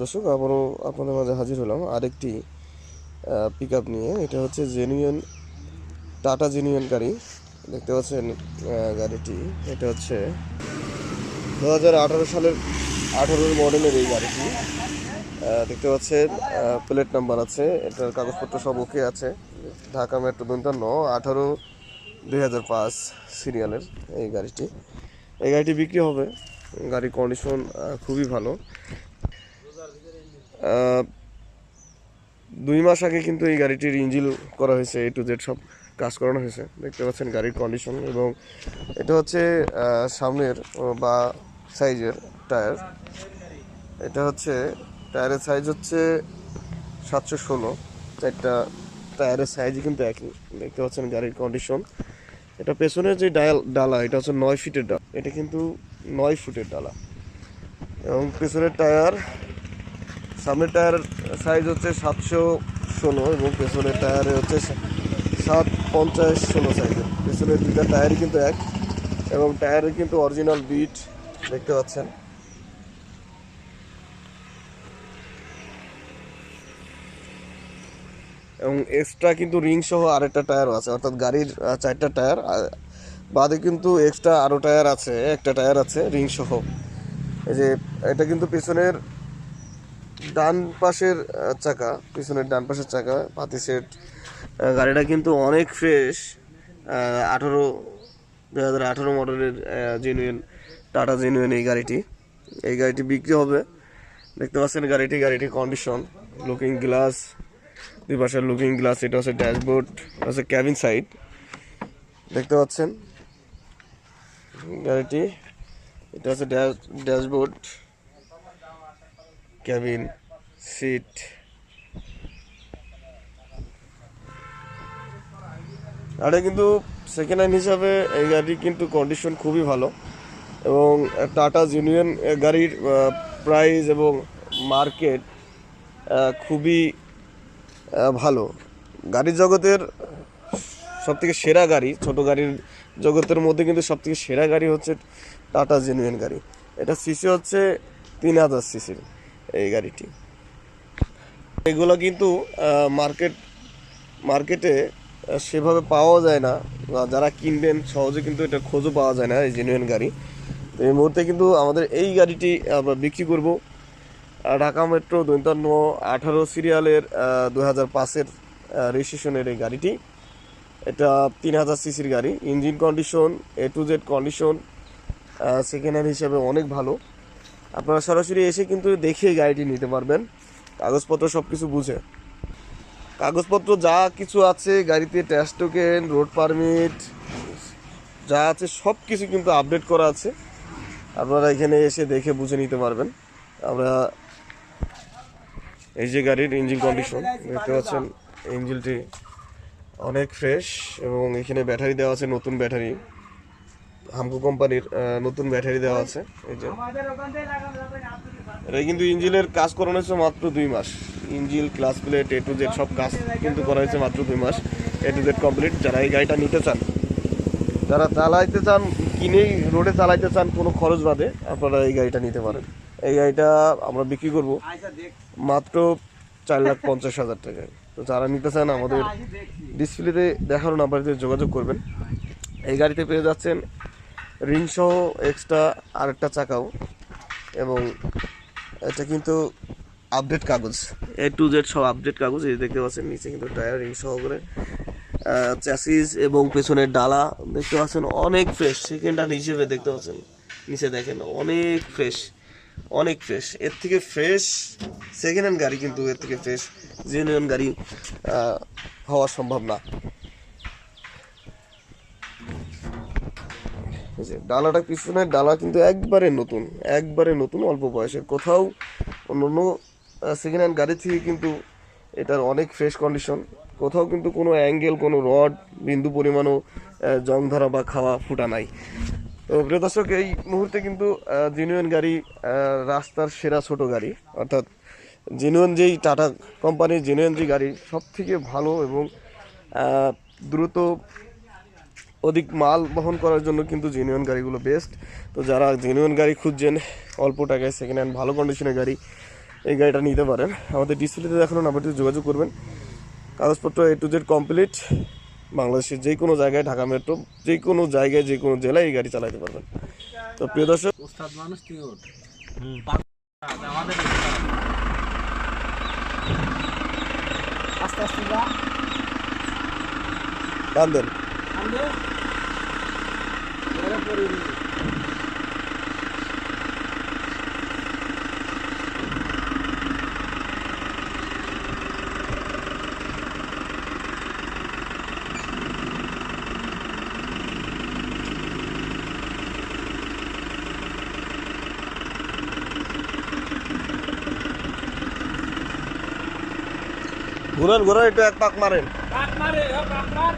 দর্শক, আবারও আপনাদের মাঝে হাজির হলাম আরেকটি পিক নিয়ে। এটা হচ্ছে জেনুইন টাটা জেনুইন গাড়ি। দেখতে পাচ্ছেন গাড়িটি। এটা হচ্ছে দু হাজার আঠারো সালের আঠারোর মডেলের এই গাড়িটি। দেখতে পাচ্ছেন প্লেট নাম্বার আছে। এটার কাগজপত্র সব ওকে আছে। ঢাকা মেট্রো দন্তান্ন, আঠারো দুই হাজার পাঁচ সিরিয়ালের এই গাড়িটি। এই গাড়িটি বিক্রি হবে। গাড়ির কন্ডিশন খুবই ভালো। দুই মাস আগে কিন্তু এই গাড়িটির ইঞ্জিল করা হয়েছে এ টু জেড সব কাজ করানো হয়েছে। দেখতে পাচ্ছেন গাড়ির কন্ডিশন এবং এটা হচ্ছে সামনের বা সাইজের টায়ার। এটা হচ্ছে, টায়ারের সাইজ হচ্ছে সাতশো ষোলো। চারটা টায়ারের সাইজই কিন্তু একই। দেখতে পাচ্ছেন গাড়ির কন্ডিশন এটা পেছনের যে ডায়াল ডালা, এটা হচ্ছে নয় ফিটের ডালা। এটা কিন্তু নয় ফুটের ডালা। এবং পেছনের টায়ার সামনের টায়ার সাইজ হচ্ছে সাতশো ষোলো এবং পেছনের টায়ারে হচ্ছে সাত পঞ্চাশ ষোলো সাইজের পেছনের দুইটা টায়ারই কিন্তু এক এবং টায়ারের কিন্তু অরিজিনাল বিট দেখতে পাচ্ছেন। এবং এক্সট্রা কিন্তু রিং সহ আরেকটা টায়ারও আছে, অর্থাৎ গাড়ির চারটা টায়ার বাদে কিন্তু এক্সট্রা আরও টায়ার আছে, একটা টায়ার আছে রিং সহ। এই যে, এটা কিন্তু পেছনের ডান পাশের চাকা, পিছনের ডান পাশের চাকা, পাতি সেট। গাড়িটা কিন্তু অনেক ফ্রেশ আঠারো দু হাজার আঠারো মডেলের জেনুইন টাটা জেনুইন এই গাড়িটি। এই গাড়িটি বিক্রি হবে। দেখতে পাচ্ছেন গাড়িটি গাড়িটির কন্ডিশন লুকিং গ্লাস দুই পাশের লুকিং গ্লাস এটা হচ্ছে ড্যাশবোর্ড হচ্ছে ক্যাবিন সাইড দেখতে পাচ্ছেন গাড়িটি, এটা হচ্ছে ড্যাশ ড্যাশবোর্ড ক্যাবিন সিট গাড়ি কিন্তু সেকেন্ড হ্যান্ড হিসাবে এই গাড়ির কিন্তু কন্ডিশন খুবই ভালো এবং টাটা জুনিয়ন গাড়ির প্রাইস এবং মার্কেট খুবই ভালো। গাড়ির জগতের সবথেকে সেরা গাড়ি, ছোট গাড়ির জগতের মধ্যে কিন্তু সবথেকে সেরা গাড়ি হচ্ছে টাটা জেনুইন গাড়ি। এটা সিসি হচ্ছে তিন হাজার সিসির এই গাড়িটি। এগুলো কিন্তু মার্কেট, মার্কেটে সেভাবে পাওয়া যায় না। যারা কিনবেন, সহজে কিন্তু এটা খোঁজও পাওয়া যায় না, এই জেনুইন গাড়ি। তো এই মুহূর্তে কিন্তু আমাদের এই গাড়িটি আমরা বিক্রি করব। ঢাকা মেট্রো দৈতান্ন আঠারো সিরিয়ালের দু হাজার পাঁচের রেজিস্ট্রেশনের এই গাড়িটি। এটা তিন হাজার সিসির গাড়ি। Engine condition A to Z condition second hand হিসাবে অনেক ভালো। আপনারা সরাসরি এসে কিন্তু দেখে গাড়িটি নিতে পারবেন। কাগজপত্র সব কিছু বুঝে। কাগজপত্র যা কিছু আছে, গাড়িতে ট্যাক্স টোকেন রোড পারমিট যা আছে সব কিছু কিন্তু আপডেট করা আছে। আপনারা এখানে এসে দেখে বুঝে নিতে পারবেন। আমরা এই যে গাড়ির ইঞ্জিন কন্ডিশন দেখতে পাচ্ছেন ইঞ্জিনটি অনেক ফ্রেশ এবং এখানে ব্যাটারি দেওয়া আছে, নতুন ব্যাটারি হামকো কোম্পানির নতুন ব্যাটারি দেওয়া আছে। এই যে। এটা কিন্তু ইঞ্জিনের কাজ করানো হয়েছে মাত্র দুই মাস। Engine, class plate A to Z সব কাজ কিন্তু করা হয়েছে মাত্র দুই মাস। এ টু জেড কমপ্লিট যারা এই গাড়িটা নিতে চান, যারা চালাইতে চান কিনেই রোডে চালাইতে চান, কোনো খরচ বাদে আপনারা এই গাড়িটা নিতে পারেন। এই গাড়িটা আমরা বিক্রি করব মাত্র চার লাখ পঞ্চাশ হাজার টাকায়। তো যারা নিতে চান, আমাদের ডিসপ্লেতে দেখানো নাম্বারতে যোগাযোগ করবেন। এই গাড়িতে পেয়ে যাচ্ছেন রিং সহ এক্সট্রা আরেকটা চাকাও এবং এটা কিন্তু আপডেট কাগজ। এ টু জেড সব আপডেট কাগজ, এই দেখতে পাচ্ছেন, নিচে কিন্তু টায়ার রিং সহ করে চ্যাসিস এবং পেছনের ডালা দেখতে পাচ্ছেন, অনেক ফ্রেশ সেকেন্ড হ্যান্ড হিসেবে দেখতে পাচ্ছেন, নিচে দেখেন, অনেক ফ্রেশ অনেক ফ্রেশ এর থেকে ফ্রেশ সেকেন্ড হ্যান্ড গাড়ি কিন্তু এর থেকে ফ্রেশ জেনুইন গাড়ি হওয়া সম্ভব না। এই যে, ডালাটা পিছনের ডালা কিন্তু একবারে নতুন একবারে নতুন, অল্প বয়সের। কোথাও অন্য অন্য সেকেন্ড হ্যান্ড গাড়ি থেকে কিন্তু এটার অনেক ফ্রেশ কন্ডিশন কোথাও কিন্তু কোনো অ্যাঙ্গেল কোনো রড বিন্দু পরিমাণও জং ধরা বা খাওয়া, ফুটা নাই। তো প্রিয় দর্শক, এই মুহূর্তে কিন্তু জেনুইন গাড়ি রাস্তার সেরা ছোট গাড়ি, অর্থাৎ জেনুইন যেই টাটা কোম্পানির জেনুইন যে গাড়ি সব থেকে ভালো এবং দ্রুত অধিক মাল বহন করার জন্য কিন্তু জেনুইন গাড়িগুলো বেস্ট তো যারা জেনুইন গাড়ি খুঁজছেন অল্প টাকায় সেকেন্ড হ্যান্ড ভালো কন্ডিশনের গাড়ি এই গাড়িটা নিতে পারেন। আমাদের ডিসপ্লেতে দেখানো নাম্বারটি যোগাযোগ করবেন। কাগজপত্র এ টু জেড কমপ্লিট বাংলাদেশের যে কোনো জায়গায় ঢাকা মেট্রো যে কোনো জায়গায় যে কোনো জেলায় এই গাড়ি চালাতে পারবেন। তো প্রিয় দর্শক মানুষ আস্তে আস্তে টান দেন। ঘুরেন ঘুরেন একটু এক পাক মারেন। কাট মারে কাট মার।